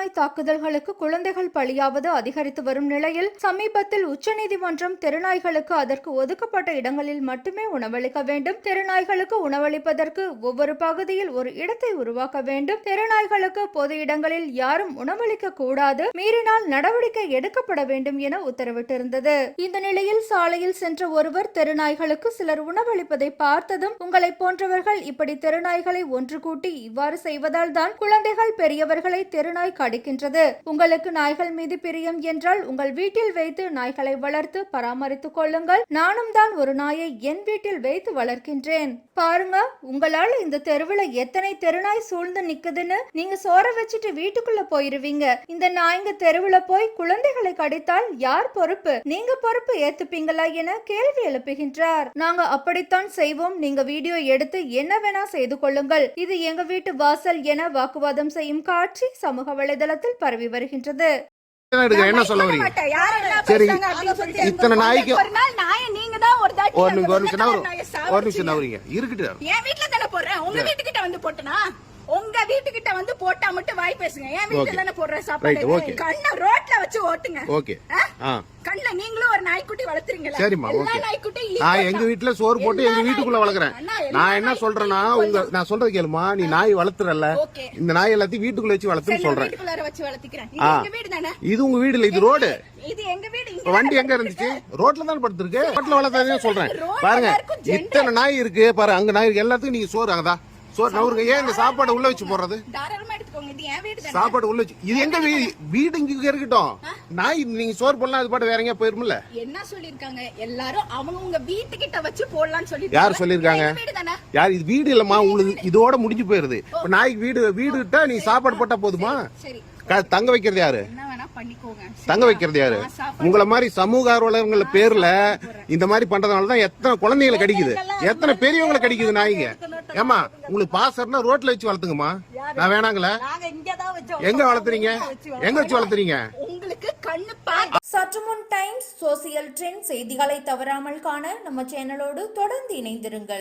தெருநாய் தாக்குதல்களுக்கு குழந்தைகள் பலியாவது அதிகரித்து வரும் நிலையில் சமீபத்தில் உச்சநீதிமன்றம் தெருநாய்களுக்கு அதற்கு ஒதுக்கப்பட்ட இடங்களில் மட்டுமே உணவளிக்க வேண்டும். தெருநாய்களுக்கு உணவளிப்பதற்கு ஒவ்வொரு பகுதியில் ஒரு இடத்தை உருவாக்க வேண்டும். தெருநாய்களுக்கு பொது இடங்களில் யாரும் உணவளிக்க கூடாது. மீறினால் நடவடிக்கை எடுக்கப்பட வேண்டும் என உத்தரவிட்டிருந்தது. இந்த நிலையில் சாலையில் சென்ற ஒருவர் தெருநாய்களுக்கு சிலர் உணவளிப்பதை பார்த்ததும் உங்களை போன்றவர்கள் இப்படி தெருநாய்களை ஒன்று கூட்டி இவ்வாறு செய்வதால் தான் குழந்தைகள் பெரியவர்களை தெருநாய் அடிக்கின்றது உங்களுக்கு நாய்கள் மீது பிரியம் என்றால் உங்கள் வீட்டில் வைத்து நாய்களை வளர்த்து பராமரித்துக் கொள்ளுங்கள். நானும் தான் ஒரு நாயை என் வீட்டில் வைத்து வளர்க்கின்றேன். பாருங்க உங்களால இந்த தெருவுல எத்தனை தெருநாய் சூழ்ந்து நிக்குதுன்னு நீங்க சோற வச்சுட்டு வீட்டுக்குள்ள போயிருவீங்க. இந்த நாய்ங்க தெருவுல போய் குழந்தைகளை கடித்தால் யார் பொறுப்பு? நீங்க பொறுப்பு ஏத்துப்பீங்களா என கேள்வி எழுப்புகின்றார். நாங்க அப்படித்தான் செய்வோம். நீங்க வீடியோ எடுத்து என்ன வேணா செய்து கொள்ளுங்கள். இது எங்க வீட்டு வாசல் என வாக்குவாதம் செய்யும் காட்சி சமூக வலைதளத்தில் பரவி வருகின்றது. என்ன சொல்ல வரீங்க? சரி, இத்தனை நாய்க்கு- ஒரு நிமிஷம் ஒரு நிமிஷம் இருக்கட்டும் என் வீட்ல தானே போடுறேன்? உங்க வீட்டுக்கிட்ட வந்து போட்டனா? உங்க வீட்டுக்கிட்ட வந்து போட்டா மட்டும் வாய் பேசுங்க. என் வீட்டுல. தானே போடுற சாப்பாடு. கண்ண ரோட்ல வச்சு ஓட்டுங்க. ஓகே கண்ணுல நீங்களும் ஒரு நாய்க்குட்டி வளர்த்துறீங்களா? சரிம்மா ஓகே நான் எங்க. வீட்டுல சோறு போட்டு எங்க வீட்டுக்குள்ள வளர்க்குறேன். நான் என்ன சொல்றேன்னா உங்க. நான் சொல்றது கேளுமா நீ நாய் வளர்த்துறல Okay. இந்த நாய் எல்லாத்தையும் வீட்டுக்குள்ள வச்சு வளர்த்துன்னு சொல்றேன். இது எங்க வீடு தானே? இது உங்க வீடு இல்ல இது ரோடு. இது எங்க வீடு? இங்க இப்ப வண்டி எங்க இருந்துச்சு? ரோட்ல தான் படுத்திருக்கு? ரோட்ல வளர்த்தாதே சொல்றேன். பாருங்க. இத்தனை நாய் இருக்கு பாரு அங்க நாய் இருக்கு. எல்லாத்துக்கும் நீங்க சோறு அங்கதா சோறு நவருங்க ஏன் இந்த சாப்பாடு உள்ள வச்சு போடுறது? சாப்பாடு உள்ள வச்சு இது எங்க வீடு வீடு இங்க இருக்கட்டும். நாய் நீங்க சோறு போடலாம் அது பாட்டு வேற எங்கேயா போயிருமில்ல என்ன சொல்லிருக்காங்க எல்லாரும் அவங்க வீட்டுக்கிட்ட வச்சு போடலாம்னு சொல்லி யார் சொல்லிருக்காங்க? யார் இது வீடு இல்லம்மா உங்களுக்கு இதோட முடிஞ்சு போயிருது. இப்ப நாய்க்கு வீடு வீடு விட்டா நீ சாப்பாடு போட்டா போதுமா? தங்க வைக்கிறது யாரு? தங்க வைக்கிறது யாரு? நான் உங்கள மாதிரி சமூக ஆர்வலர்கள் பேர்ல இந்த மாதிரி பண்றதுனால தான் எத்தனை குழந்தைகளை கடிக்குது. எத்தனை பெரியவங்களை கடிக்குது நாய்ங்க? ஏமா உங்களுக்கு பாசம்னா ரோட்ல வச்சு வளர்த்துங்கம்மா. நான் வேணாங்களே? நாங்க இங்கதான் வச்சோம் எங்க வளர்த்துறீங்க? எங்க வச்சு வளர்த்துறீங்க? உங்களுக்கு கண்ணு சற்று முன் டைம்ஸ் சோசியல் ட்ரெண்ட் செய்திகளை தவறாமல் காண நம்ம சேனலோடு தொடர்ந்து இணைந்திருங்கள்.